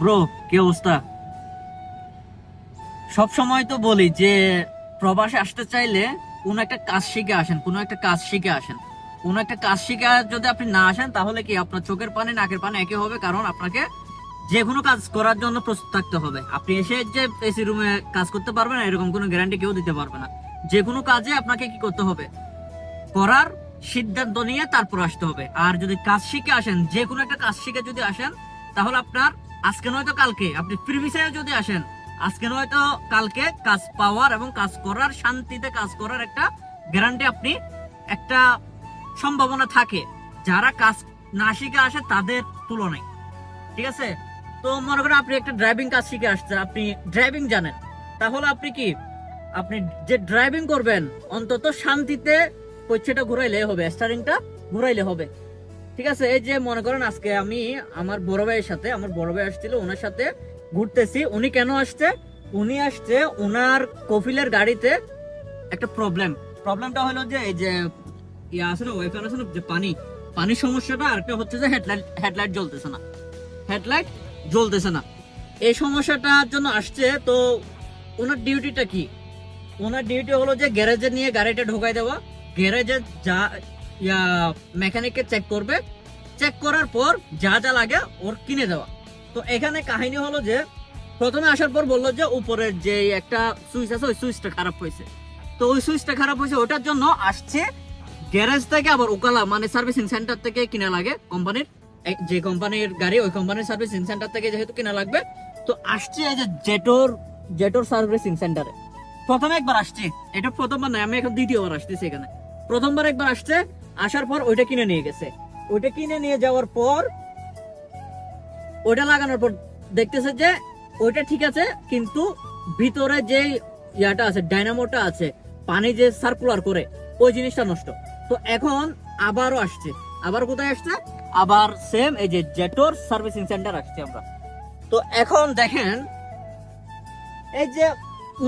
Bro, কি অবস্থা? সব সময় তো বলি যে, প্রবাসে আসতে চাইলে কোনো একটা কাজ শিখে আসেন, কোনো একটা কাজ শিখে আসেন। কোনো একটা কাজ শিখে যদি আপনি না আসেন, তাহলে কি আপনার চোখের পানি, নাকের পানি একই হবে? কারণ আপনাকে যে কোনো কাজ করার জন্য প্রস্তুত থাকতে হবে। আপনি এসে যে এসি রুমে কাজ করতে পারবেন এরকম কোনো গ্যারান্টি কেউ দিতে পারবে না। যে কোনো কাজে আপনাকে কি করতে হবে? করার সিদ্ধান্ত নিয়ে তারপর আসতে হবে। আর যদি কাজ শিখে আসেন, যে কোনো একটা কাজ শিখে যদি আসেন তাহলে আপনার, আজকে নয়তো কালকে, আপনি প্রিভিসে যদি আসেন, আজকে নয়তো কালকে কাজ পাওয়ার এবং কাজ করার শান্তিতে কাজ করার একটা গ্যারান্টি আপনি, একটা সম্ভাবনা থাকে। যারা কাজ না শিখে আসে তাদের তুলনায়। ঠিক আছে? তো মনে করেন আপনি একটা ড্রাইভিং কাজ শিখে আসছেন, আপনি ড্রাইভিং জানেন। তাহলে আপনি কি, আপনি যে ড্রাইভিং করবেন, অন্তত শান্তিতে পৈচ্ছেটা ঘুরাইলে হবে স্টারিংটা ঘুরাইলে হবে। ঠিক আছে, এই যে মনে করেন আজকে আমি আমার বড় ভাইয়ের সাথে, আমার বড় ভাই আসছিল, ওনার সাথে ঘুরতেছি। উনি কেন আসছে? উনি আসছে ওনার কফিলের গাড়িতে একটা প্রবলেম প্রবলেমটা হলো যে, এই যে ইয়া আছে না, ওয়াইফাই আছে যে পানি, পানির সমস্যাটা, আর একটা হচ্ছে যে হেডলাইট হেডলাইট জ্বলতেছে না। হেডলাইট জ্বলতেছে না। এই সমস্যাটার জন্য আসছে, তো ওনার ডিউটিটা কি? ওনার ডিউটি হলো যে গ্যারেজে নিয়ে গাড়িটা ঢোকাই দেওয়া। গ্যারেজে যা মেকানিককে চেক করবে। চেক করার পর যা যা লাগে ওর কিনে দেওয়া। তো এখানে কাহিনী হলো যে, প্রথমে আসার পর বলল যে উপরের যে একটা সুইচ আছে, ওই সুইচটা খারাপ হয়েছে। তো ওই সুইচটা খারাপ হয়েছে, ওটার জন্য আসছে গ্যারেজ থেকে আবার ওকালা মানে সার্ভিসিং সেন্টার থেকে কিনা লাগে কোম্পানির। যে কোম্পানির গাড়ি, ওই কোম্পানির সার্ভিসিং সেন্টার থেকে যেহেতু কিনা লাগবে। তো আসছে এই যে জেটোর জেটোর সার্ভিসিং সেন্টারে। প্রথমে একবার আসছে, এটা প্রথমবার নয়, আমি এখন দ্বিতীয়বার আসতেছি এখানে। প্রথমবার একবার আসছে আসার পর ওইটা কিনে নিয়ে গেছে। ওইটা কিনে নিয়ে যাওয়ার পর ওইটা লাগানোর পর দেখতেছে যে ওইটা ঠিক আছে, কিন্তু ভিতরে যে ইয়াটা আছে ডাইনামোটা আছে, পানি যে সার্কুলার করে, ওই জিনিসটা নষ্ট। তো এখন আবারও আসছে। আবার কোথায় আসছে? আবার সেম এই যে জেটোর সার্ভিসিং সেন্টার আসছে আমরা। তো এখন দেখেন, এই যে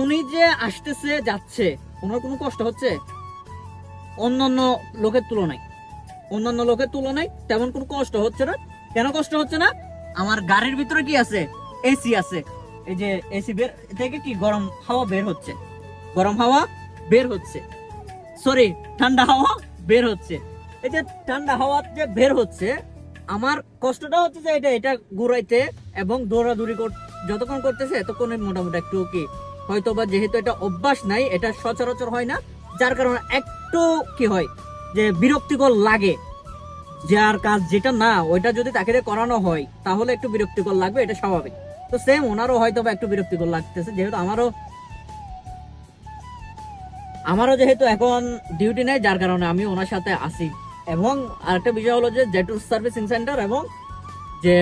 উনি যে আসতেছে, যাচ্ছে, ওনার কোনো কষ্ট হচ্ছে? অন্যান্য লোকের তুলনায়। অন্যান্য লোকের তুলনায় তেমন কোনো কষ্ট হচ্ছে না। কেন কষ্ট হচ্ছে না? আমার গাড়ির ভিতরে কি আছে? এসি আছে। এই যে এসি বের থেকে কি গরম হাওয়া বের হচ্ছে? গরম হাওয়া বের হচ্ছে। সরি ঠান্ডা হাওয়া বের হচ্ছে। এই যে ঠান্ডা হাওয়া যে বের হচ্ছে, আমার কষ্টটা হচ্ছে যে এটা এটা ঘুরাইতে এবং দৌড়াদৌড়ি কর যতক্ষণ করতেছে ততক্ষণে মোটামুটি একটু কি হয়তো বা যেহেতু এটা অভ্যাস নাই, এটা সচরাচর হয় না। যার কারণে একটু কি হয়, যে বিরক্তিকর লাগে, যার কাজ যেটা না, ওইটা যদি তাকে করানো হয়, তাহলে একটু বিরক্তিকর লাগবে, এটা স্বাভাবিক। তো সেম ওনারও হয়তো একটু বিরক্তিকর লাগতেছে, যেহেতু আমারও আমারও যেহেতু এখন ডিউটি নেই, যার কারণে আমি ওনার সাথে আসি এবং আরেকটা বিষয় হলো যে জেটুর সার্ভিসিং সেন্টার এবং যে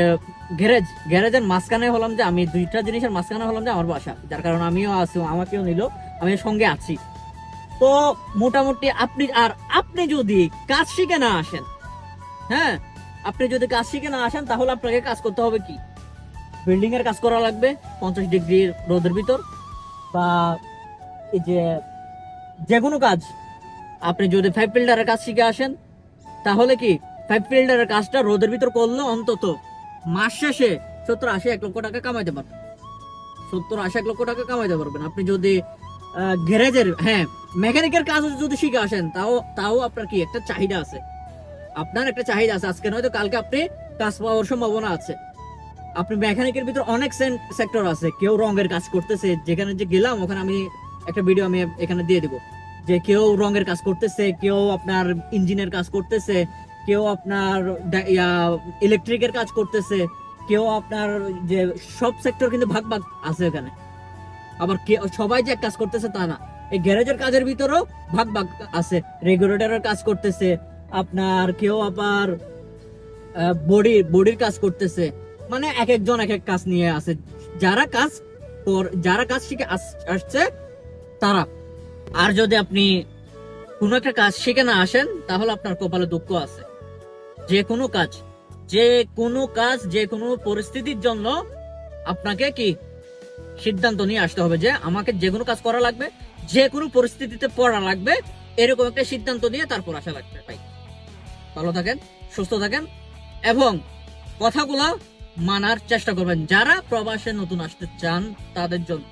গ্যারেজ গ্যারেজের মাঝখানে হলাম যে আমি দুইটা জিনিসের মাঝখানে হলাম যে আমার বাসা, যার কারণে আমিও আছি, আমাকেও নিল আমি সঙ্গে আছি। তো মোটামুটি আপনি, আর আপনি যদি কাজ শিখে না আসেন হ্যাঁ আপনি যদি কাজ শিখে না আসেন, তাহলে আপনাকে কাজ করতে হবে কি? বিল্ডিং এর কাজ করা লাগবে, পঞ্চাশ ডিগ্রি রোদের ভিতর, বা এই যে যে কোনো কাজ, আপনি যদি ফাইভ ফিল্ডারের কাজ শিখে আসেন, তাহলে কি? ফাইভ ফিল্ডারের কাজটা রোদের ভিতর করলে অন্তত মাস শেষে সত্তর আশি এক লক্ষ টাকা কামাইতে পারবেন। সত্তর আশি এক লক্ষ টাকা কামাইতে পারবেন। আপনি যদি গ্যারেজের হ্যাঁ মেকানিকের কাজ যদি শিখে আসেন, তাও তাও আপনার কি একটা চাহিদা আছে? আপনার একটা চাহিদা আছে। আজকে নয়তো কালকে আপনি কাজ পাওয়ার সম্ভাবনা আছে। আপনি মেকানিকের ভিতর অনেক সেক্টর আছে। কেউ রঙের কাজ করতেছে। যেখানে যে গেলাম, ওখানে আমি একটা ভিডিও আমি এখানে দিয়ে দিব। যে কেউ রঙের কাজ করতেছে, কেউ আপনার ইঞ্জিনের কাজ করতেছে, কেউ আপনার ইলেকট্রিকের কাজ করতেছে, কেউ আপনার যে সব সেক্টর কিন্তু ভাগ ভাগ আছে এখানে। আবার সবাই যে কাজ করতেছে তা না। এই গ্যারেজের কাজের ভিতরেও ভাগ ভাগ আছে। রেগুলেটরের কাজ করতেছে, আপনার কেউ আবার বডি বডির কাজ করতেছে। মানে এক একজন এক এক কাজ নিয়ে আছে। যারা কাজ যারা কাজ শিখে আসছে, তারা। আর যদি আপনি কোনো একটা কাজ শিখে না আসেন, তাহলে আপনার কপালে দুঃখ আছে। যে কোনো কাজ, যে কোনো কাজ, যে কোনো পরিস্থিতির জন্য আপনাকে কি সিদ্ধান্ত নিয়ে আসতে হবে যে আমাকে যে কোনো কাজ করা লাগবে যে কোনো পরিস্থিতিতে পড়া লাগবে, এরকম একটা সিদ্ধান্ত নিয়ে তারপর আসা লাগবে ভাই। ভালো থাকেন, সুস্থ থাকেন, এবং কথাগুলো মানার চেষ্টা করবেন। যারা প্রবাসে নতুন আসতে চান, তাদের জন্য